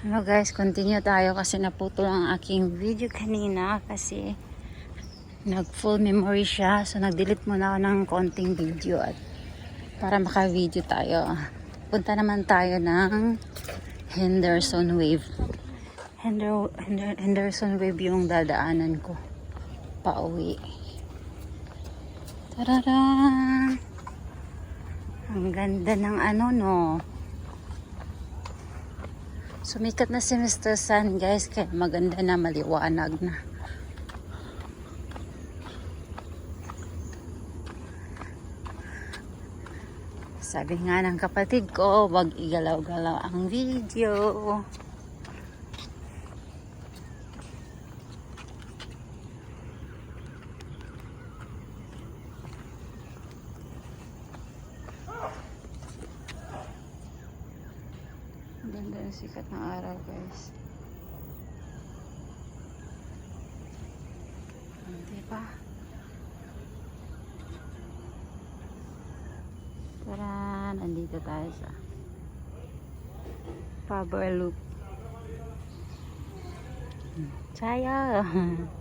Hello guys, continue tayo kasi naputol ang aking video kanina kasi nag full memory siya. So nag-delete muna ako ng konting video at para maka-video tayo. Punta naman tayo ng Henderson Wave. Hender, Hender, Henderson Wave yung dadaanan ko. Pauwi. Tararan! Ang ganda ng ano no. Sumikat na si Mr. Sun guys kaya maganda na maliwanag na. Sabi nga ng kapatid ko, wag igalaw-galaw ang video. Ganda ng sikat ng araw guys. Hindi pa. Tara, nandito tayo sa Power Loop. Hmm,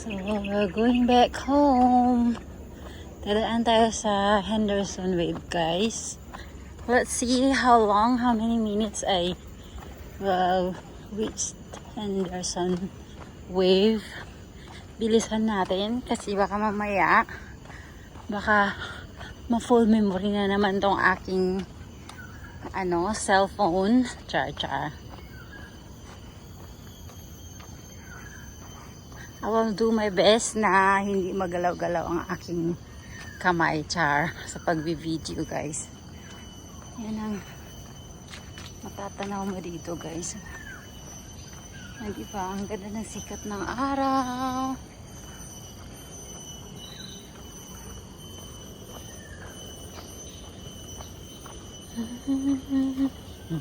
So, we're going back home. Tadaan tayo sa Henderson Wave, guys. Let's see how long, how many minutes I will reach Henderson Wave. Bilisan natin kasi baka mamaya baka ma-full memory na naman tong aking ano, cellphone. Char, char. I will do my best na hindi magalaw-galaw ang aking kamay char sa pagbi-video guys. Yan ang matatanaw mo dito guys. Hindi ba? Ang ganda ng sikat ng araw.